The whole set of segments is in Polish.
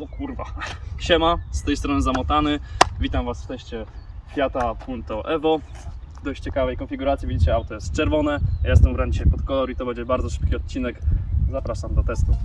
O kurwa. Siema, z tej strony Zamotany. Witam Was w teście Fiata Punto Evo. W dość ciekawej konfiguracji. Widzicie, auto jest czerwone. Ja jestem ubrany dzisiaj pod kolor i to będzie bardzo szybki odcinek. Zapraszam do testu.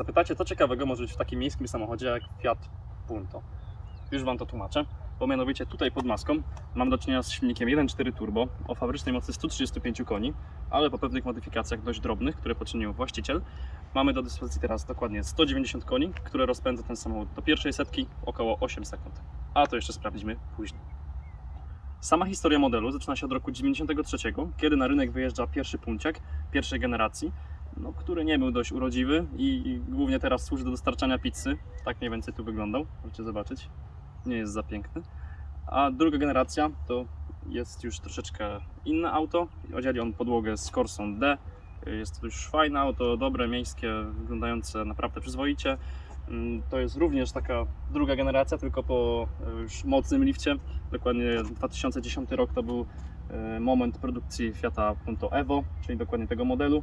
Zapytacie, co ciekawego może być w takim miejskim samochodzie jak Fiat Punto. Już Wam to tłumaczę, bo mianowicie tutaj pod maską mam do czynienia z silnikiem 1.4 turbo o fabrycznej mocy 135 koni, ale po pewnych modyfikacjach dość drobnych, które poczynił właściciel, mamy do dyspozycji teraz dokładnie 190 koni, które rozpędza ten samochód do pierwszej setki około 8 sekund. A to jeszcze sprawdzimy później. Sama historia modelu zaczyna się od roku 93, kiedy na rynek wyjeżdża pierwszy punciak pierwszej generacji, no, który nie był dość urodziwy i, głównie teraz służy do dostarczania pizzy. Tak mniej więcej tu wyglądał, możecie zobaczyć. Nie jest za piękny. A druga generacja to jest już troszeczkę inne auto. Odzieli on podłogę z Corsą D. Jest to już fajne auto, dobre, miejskie, wyglądające naprawdę przyzwoicie. Mm, To jest również taka druga generacja, tylko po e, już mocnym lifcie. Dokładnie 2010 rok to był e, moment produkcji Fiata Punto Evo, czyli dokładnie tego modelu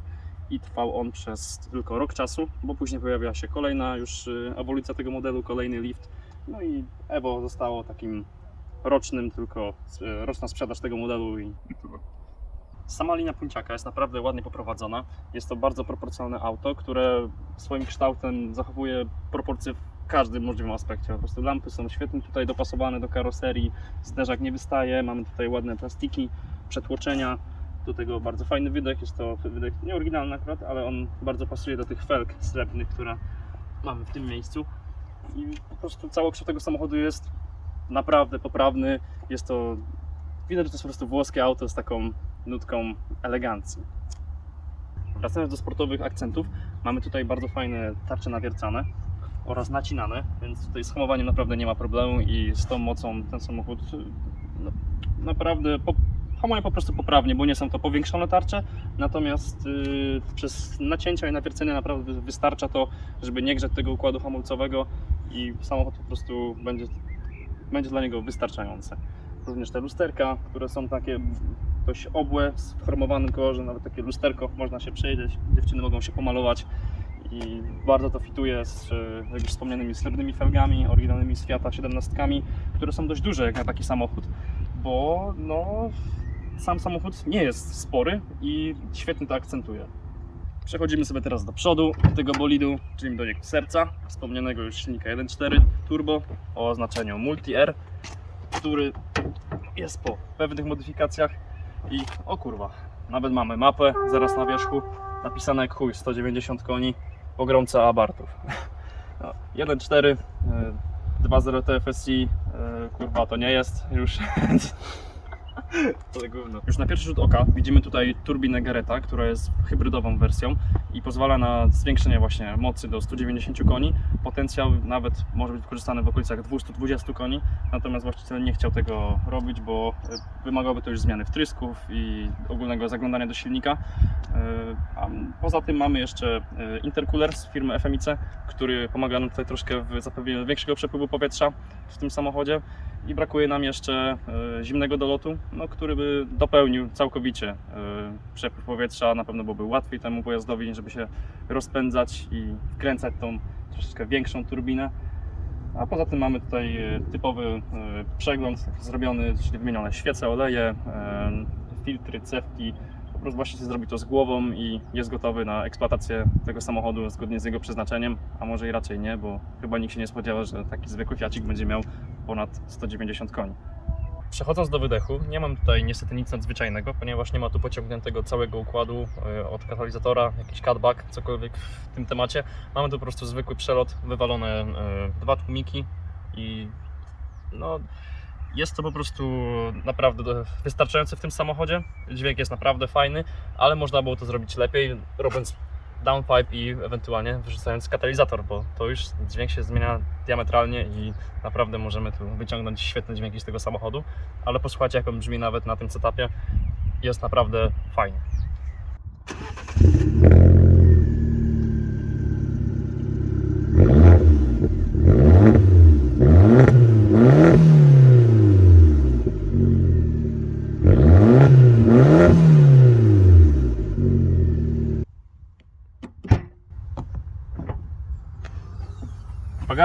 i trwał on przez tylko rok czasu, bo później pojawiła się kolejna już y, ewolucja tego modelu, kolejny lift. No i Evo zostało takim rocznym, tylko y, roczna sprzedaż tego modelu i. Sama linia Punciaka jest naprawdę ładnie poprowadzona. Jest to bardzo proporcjonalne auto, które swoim kształtem zachowuje proporcje w każdym możliwym aspekcie. Po prostu lampy są świetnie tutaj dopasowane do karoserii, zderzak nie wystaje, mamy tutaj ładne plastiki, przetłoczenia, do tego bardzo fajny wydech. Jest to wydech nieoryginalny akurat, ale on bardzo pasuje do tych felg srebrnych, które mamy w tym miejscu. I po prostu całokształt tego samochodu jest naprawdę poprawny. Jest to. Widać, że to jest po prostu włoskie auto z taką nutką elegancji. Wracając do sportowych akcentów, mamy tutaj bardzo fajne tarcze nawiercane oraz nacinane, więc tutaj z hamowaniem naprawdę nie ma problemu i z tą mocą ten samochód no, naprawdę hamuje po prostu poprawnie, bo nie są to powiększone tarcze, natomiast yy, przez nacięcia i nawiercenia naprawdę wy- wystarcza to, żeby nie grzeć tego układu hamulcowego i samochód po prostu będzie, będzie dla niego wystarczający. Również te lusterka, które są takie dość obłe, w chromowanym kolorze, nawet takie lusterko, można się przejrzeć, dziewczyny mogą się pomalować i bardzo to fituje z, jak już wspomnianymi srebrnymi felgami, oryginalnymi z Fiata 17, które są dość duże jak na taki samochód, bo no, sam samochód nie jest spory i świetnie to akcentuje. Przechodzimy sobie teraz do przodu tego bolidu, czyli do jego serca, wspomnianego już silnika 1.4 turbo o oznaczeniu Multi-R, który jest po pewnych modyfikacjach i o kurwa, nawet mamy mapę zaraz na wierzchu, napisane jak chuj, 190 koni, pogromca abartów. No, 1.4, y, 2.0 TFSI, kurwa to nie jest już Ale gówno. Już na pierwszy rzut oka widzimy tutaj turbinę Gereta, która jest hybrydową wersją i pozwala na zwiększenie właśnie mocy do 190 koni. Potencjał nawet może być wykorzystany w okolicach 220 koni, natomiast właściciel nie chciał tego robić, bo e, wymagałoby to już zmiany wtrysków i ogólnego zaglądania do silnika. E, A poza tym mamy jeszcze e, intercooler z firmy FMIC, który pomaga nam tutaj troszkę w zapewnieniu większego przepływu powietrza w tym samochodzie i brakuje nam jeszcze e, zimnego dolotu, no, który by dopełnił całkowicie e, przepływ powietrza. Na pewno byłoby łatwiej temu pojazdowi, żeby się rozpędzać i wkręcać tą troszeczkę większą turbinę. A poza tym mamy tutaj e, typowy przegląd zrobiony, czyli wymienione świece, oleje, filtry, cewki. Się zrobi to z głową i jest gotowy na eksploatację tego samochodu zgodnie z jego przeznaczeniem, a może i raczej nie, bo chyba nikt się nie spodziewa, że taki zwykły Fiacik będzie miał ponad 190 koni. Przechodząc do wydechu, nie mam tutaj niestety nic nadzwyczajnego, ponieważ nie ma tu pociągniętego całego układu e, od katalizatora, jakiś cutback, cokolwiek w tym temacie. Mamy tu po prostu zwykły przelot, wywalone e, dwa tłumiki i no, jest to po prostu naprawdę wystarczające w tym samochodzie. Dźwięk jest naprawdę fajny, ale można było to zrobić lepiej, robiąc downpipe i ewentualnie wyrzucając katalizator, bo to już dźwięk się zmienia diametralnie i naprawdę możemy tu wyciągnąć świetne dźwięki z tego samochodu. Ale posłuchajcie, jak on brzmi nawet na tym setupie. jest naprawdę fajnie.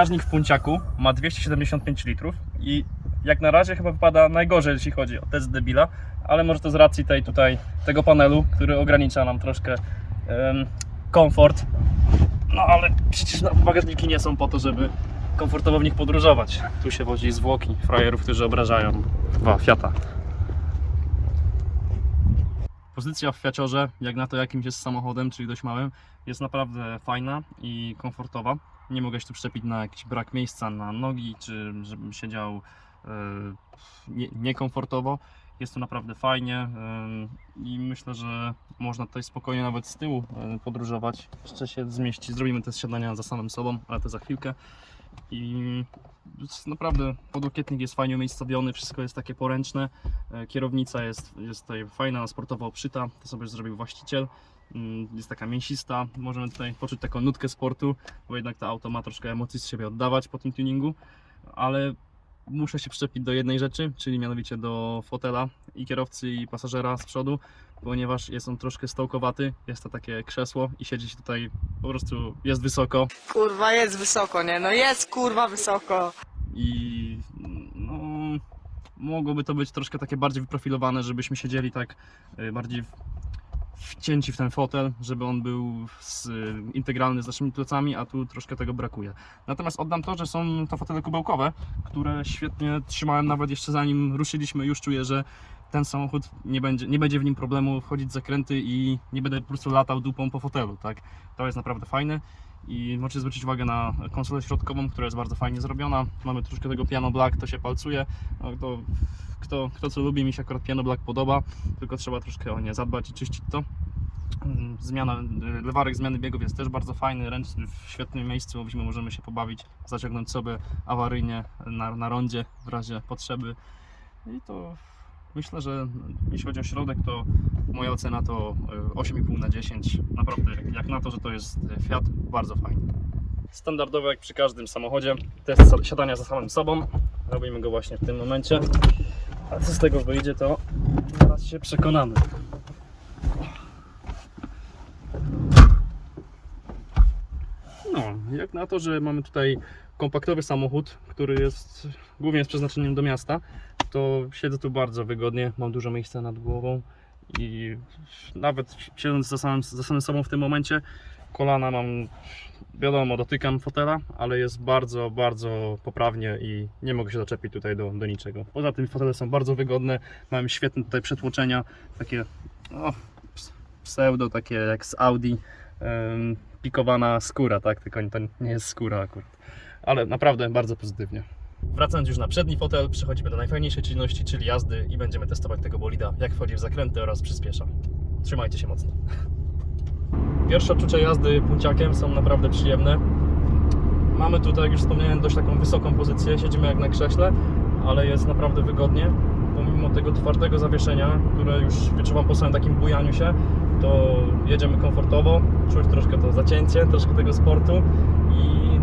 Bagażnik w Punciaku ma 275 litrów i jak na razie chyba wypada najgorzej, jeśli chodzi o test debila, ale może to z racji tej tutaj, tego panelu, który ogranicza nam troszkę em, komfort. No ale przecież no, bagażniki nie są po to, żeby komfortowo w nich podróżować. Tu się wozi zwłoki frajerów, którzy obrażają chyba Fiata. Pozycja w Fiaciorze, jak na to jakimś jest samochodem, czyli dość małym, jest naprawdę fajna i komfortowa. Nie mogę się tu przyczepić na jakiś brak miejsca na nogi, czy żebym siedział e, nie, niekomfortowo. Jest to naprawdę fajnie e, i myślę, że można tutaj spokojnie nawet z tyłu e, podróżować. Jeszcze się zmieści. Zrobimy te siadania za samym sobą, ale to za chwilkę. I naprawdę podłokietnik jest fajnie umiejscowiony, wszystko jest takie poręczne. Kierownica jest, jest tutaj fajna, sportowo obszyta. To sobie zrobił właściciel. Mm, Jest taka mięsista. Możemy tutaj poczuć taką nutkę sportu, bo jednak to auto ma troszkę emocji z siebie oddawać po tym tuningu. Ale muszę się przyczepić do jednej rzeczy, czyli mianowicie do fotela i kierowcy i pasażera z przodu, ponieważ jest on troszkę stołkowaty. Jest to takie krzesło i siedzi się tutaj po prostu jest wysoko. Kurwa, jest wysoko, nie? No jest kurwa wysoko. i no, mogłoby to być troszkę takie bardziej wyprofilowane, żebyśmy siedzieli tak y, bardziej wcięci w ten fotel, żeby on był z, integralny z naszymi plecami, a tu troszkę tego brakuje. Natomiast oddam to, że są to fotele kubełkowe, które świetnie trzymałem nawet jeszcze zanim ruszyliśmy, już czuję, że ten samochód nie będzie, nie będzie w nim problemu wchodzić w zakręty i nie będę po prostu latał dupą po fotelu, tak? To jest naprawdę fajne. I możecie zwrócić uwagę na konsolę środkową, która jest bardzo fajnie zrobiona. Mamy troszkę tego piano black, to się palcuje. No, to, kto, kto co lubi, mi się akurat piano black podoba, tylko trzeba troszkę o nie zadbać i czyścić to. Mm, Zmiana, y, lewarek zmiany biegów jest też bardzo fajny, ręczny, w świetnym miejscu, możemy się pobawić, zaciągnąć sobie awaryjnie na, na rondzie w razie potrzeby. I to myślę, że jeśli chodzi o środek, to moja ocena to y, 8,5 na 10. Naprawdę, jak, na to, że to jest Fiat, bardzo fajny. Standardowo jak przy każdym samochodzie, test siadania za samym sobą. Robimy go właśnie w tym momencie. A co z tego wyjdzie, to zaraz się przekonamy. No, jak na to, że mamy tutaj kompaktowy samochód, który jest głównie jest przeznaczeniem do miasta, to siedzę tu bardzo wygodnie, mam dużo miejsca nad głową i nawet siedząc za samym, za samym sobą w tym momencie, kolana mam, wiadomo, dotykam fotela, ale jest bardzo, bardzo poprawnie i nie mogę się doczepić tutaj do, do niczego. Poza tym fotele są bardzo wygodne, mam świetne tutaj przetłoczenia, takie o, ps- pseudo, takie jak z Audi, em, pikowana skóra, tak, tylko to nie jest skóra akurat, ale naprawdę bardzo pozytywnie. Wracając już na przedni fotel, przechodzimy do najfajniejszej czynności, czyli jazdy i będziemy testować tego bolida, jak wchodzi w zakręty oraz przyspiesza. Trzymajcie się mocno. Pierwsze odczucia jazdy punciakiem są naprawdę przyjemne. Mamy tu, tak jak już wspomniałem, dość taką wysoką pozycję, siedzimy jak na krześle, ale jest naprawdę wygodnie. Pomimo tego twardego zawieszenia, które już wyczuwam po samym takim bujaniu się, to jedziemy komfortowo, czuć troszkę to zacięcie, troszkę tego sportu i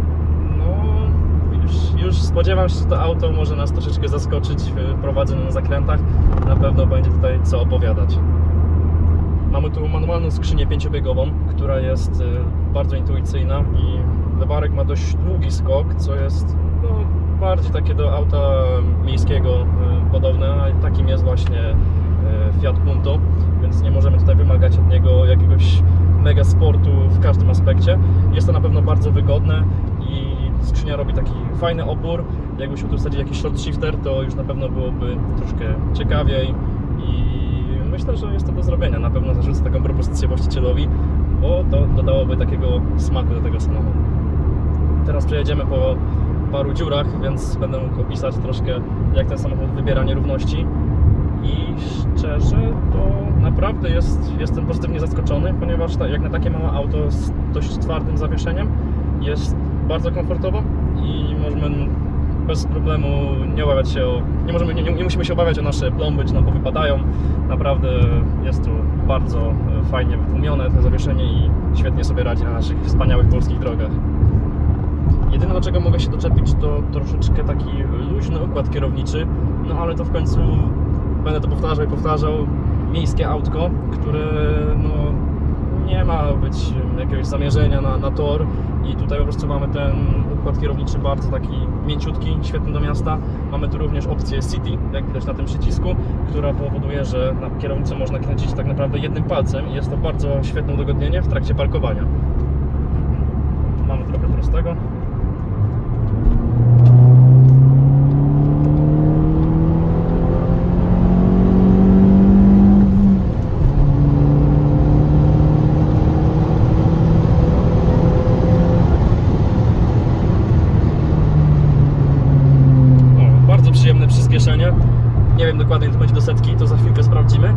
już, już spodziewam się, że to auto może nas troszeczkę zaskoczyć prowadzeniu na zakrętach. Na pewno będzie tutaj co opowiadać. Mamy tu manualną skrzynię pięciobiegową, która jest y, bardzo intuicyjna i lewarek ma dość długi skok, co jest no, bardziej takie do auta miejskiego y, podobne, a takim jest właśnie y, Fiat Punto, więc nie możemy tutaj wymagać od niego jakiegoś mega sportu w każdym aspekcie. Jest to na pewno bardzo wygodne skrzynia robi taki fajny opór. Jakbyśmy tu wsadzili jakiś short shifter, to już na pewno byłoby troszkę ciekawiej i myślę, że jest to do zrobienia. Na pewno zarzucę taką propozycję właścicielowi, bo to dodałoby takiego smaku do tego samochodu. Teraz przejedziemy po paru dziurach, więc będę mógł opisać troszkę, jak ten samochód wybiera nierówności. I szczerze, to naprawdę jest, jestem pozytywnie zaskoczony, ponieważ jak na takie małe auto z dość twardym zawieszeniem jest bardzo komfortowo i możemy bez problemu nie obawiać się o, nie, możemy, nie, nie musimy się obawiać o nasze plomby, czy nam powypadają. Naprawdę jest tu bardzo e, fajnie wytłumione to zawieszenie i świetnie sobie radzi na naszych wspaniałych polskich drogach. Jedyne do czego mogę się doczepić to troszeczkę taki luźny układ kierowniczy, no ale to w końcu będę to powtarzał i powtarzał. Miejskie autko, które no, nie ma być jakiegoś zamierzenia na, na tor i tutaj po prostu mamy ten układ kierowniczy bardzo taki mięciutki, świetny do miasta. Mamy tu również opcję City, jak widać na tym przycisku, która powoduje, że na kierownicę można kręcić tak naprawdę jednym palcem i jest to bardzo świetne udogodnienie w trakcie parkowania. Mamy trochę prostego. O, bardzo przyjemne przyspieszenie. Nie wiem dokładnie, ile to będzie do setki, to za chwilkę sprawdzimy,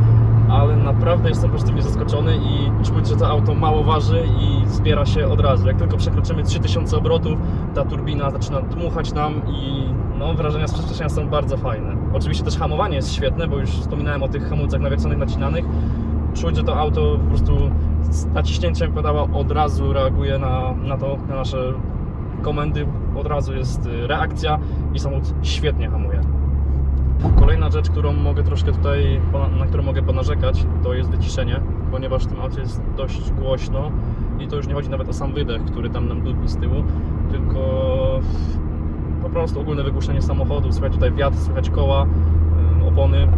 ale naprawdę jestem pozytywnie zaskoczony i czuć, że to auto mało waży i zbiera się od razu. Jak tylko przekroczymy 3000 obrotów, ta turbina zaczyna dmuchać nam i no, wrażenia z przyspieszenia są bardzo fajne. Oczywiście też hamowanie jest świetne, bo już wspominałem o tych hamulcach nawierconych, nacinanych. Czuć, że to auto po prostu z naciśnięciem pedała od razu reaguje na, na to, na nasze komendy, od razu jest y, reakcja i samochód świetnie hamuje. Kolejna rzecz, którą mogę troszkę tutaj, na którą mogę ponarzekać, to jest wyciszenie, ponieważ w tym aucie jest dość głośno i to już nie chodzi nawet o sam wydech, który tam nam dudni z tyłu, tylko po prostu ogólne wygłuszenie samochodu, słychać tutaj wiatr, słychać koła, y, opony,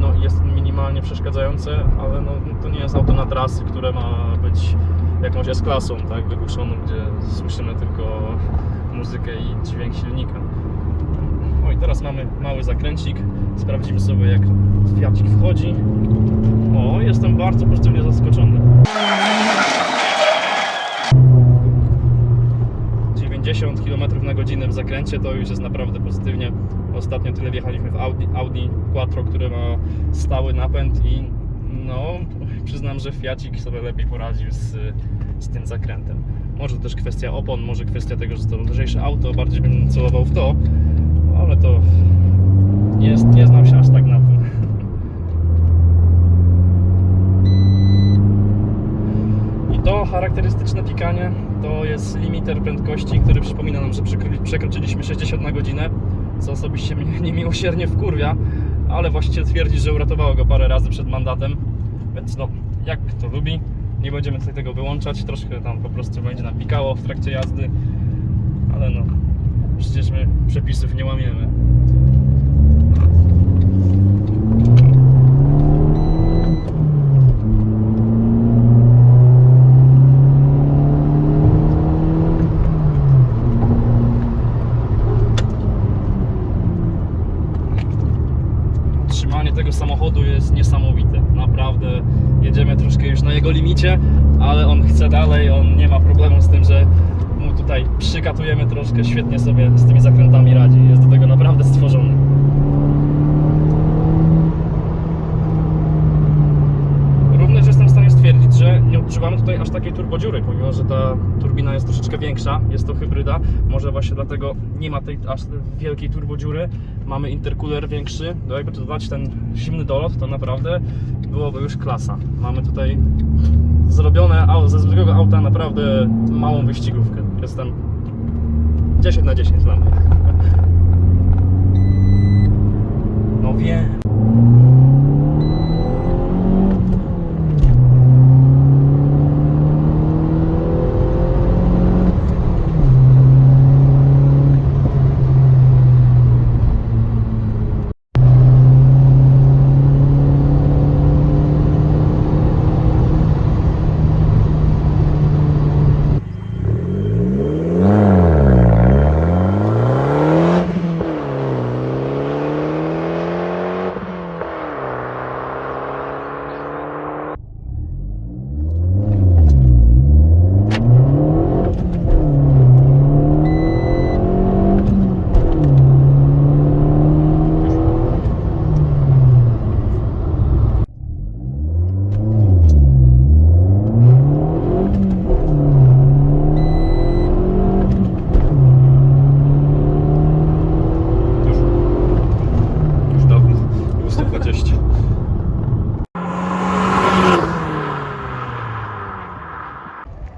no jest minimalnie przeszkadzające, ale no, to nie jest auto na trasy, które ma być jakąś S-klasą, tak, wygłuszoną, gdzie słyszymy tylko muzykę i dźwięk silnika. O i teraz mamy mały zakręcik. Sprawdzimy sobie jak Fiacik wchodzi. O, jestem bardzo pozytywnie zaskoczony. 90 km na godzinę w zakręcie to już jest naprawdę pozytywnie. Ostatnio tyle wjechaliśmy w Audi, Audi Quattro, które ma stały napęd i no, przyznam, że Fiacik sobie lepiej poradził z, z tym zakrętem. Może to też kwestia opon, może kwestia tego, że to lżejsze auto, bardziej bym celował w to, ale to jest, nie znam się aż tak na tym. I to charakterystyczne pikanie to jest limiter prędkości, który przypomina nam, że przekro- przekroczyliśmy 60 na godzinę, co osobiście mnie niemiłosiernie wkurwia, ale właściciel twierdzi, że uratowało go parę razy przed mandatem, więc no, jak kto lubi, nie będziemy tutaj tego wyłączać, troszkę tam po prostu będzie nam pikało w trakcie jazdy, ale no, przecież my przepisów nie łamiemy. Trzymanie tego samochodu jest niesamowite. Naprawdę jedziemy troszkę już na jego limicie, ale on chce dalej, on nie ma problemu z tym, że mu tutaj przykatujemy troszkę, świetnie sobie z tymi zakrętami radzi. Jest do tego naprawdę stworzony. Również jestem w stanie stwierdzić, że nie odczuwamy tutaj aż takiej turbodziury, pomimo że ta turbina jest troszeczkę większa, jest to hybryda, może właśnie dlatego nie ma tej aż wielkiej turbodziury, mamy intercooler większy, no jakby tu dodać ten zimny dolot, to naprawdę byłoby już klasa. Mamy tutaj zrobione ze zwykłego auta naprawdę małą wyścigówkę. Jestem 10 na 10 dla mnie. No wiem.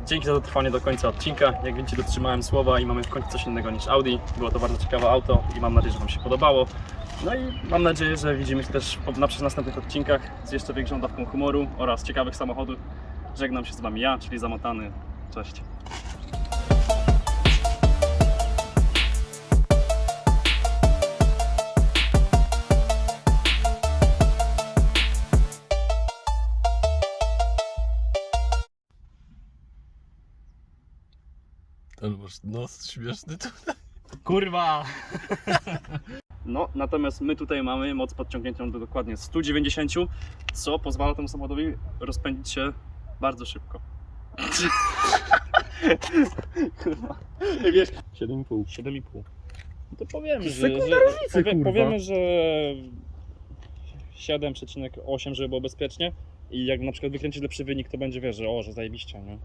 Dzięki za dotrwanie do końca odcinka. Jak widzicie, dotrzymałem słowa i mamy w końcu coś innego niż Audi. Było to bardzo ciekawe auto i mam nadzieję, że Wam się podobało. No i mam nadzieję, że widzimy się też na przy następnych odcinkach z jeszcze większą dawką humoru oraz ciekawych samochodów. Żegnam się z Wami ja, czyli Zamotany. Cześć. Ale masz nos śmieszny to. Kurwa! No, natomiast my tutaj mamy moc podciągniętą do dokładnie 190, co pozwala temu samochodowi rozpędzić się bardzo szybko. Kurwa. Wiesz, 7,5. 7,5. No to powiemy, że, Sekunda że różnicy, powie, kurwa. powiemy, że 7,8, żeby było bezpiecznie i jak na przykład wykręcić lepszy wynik, to będzie wiesz, że o, że zajebiście, nie?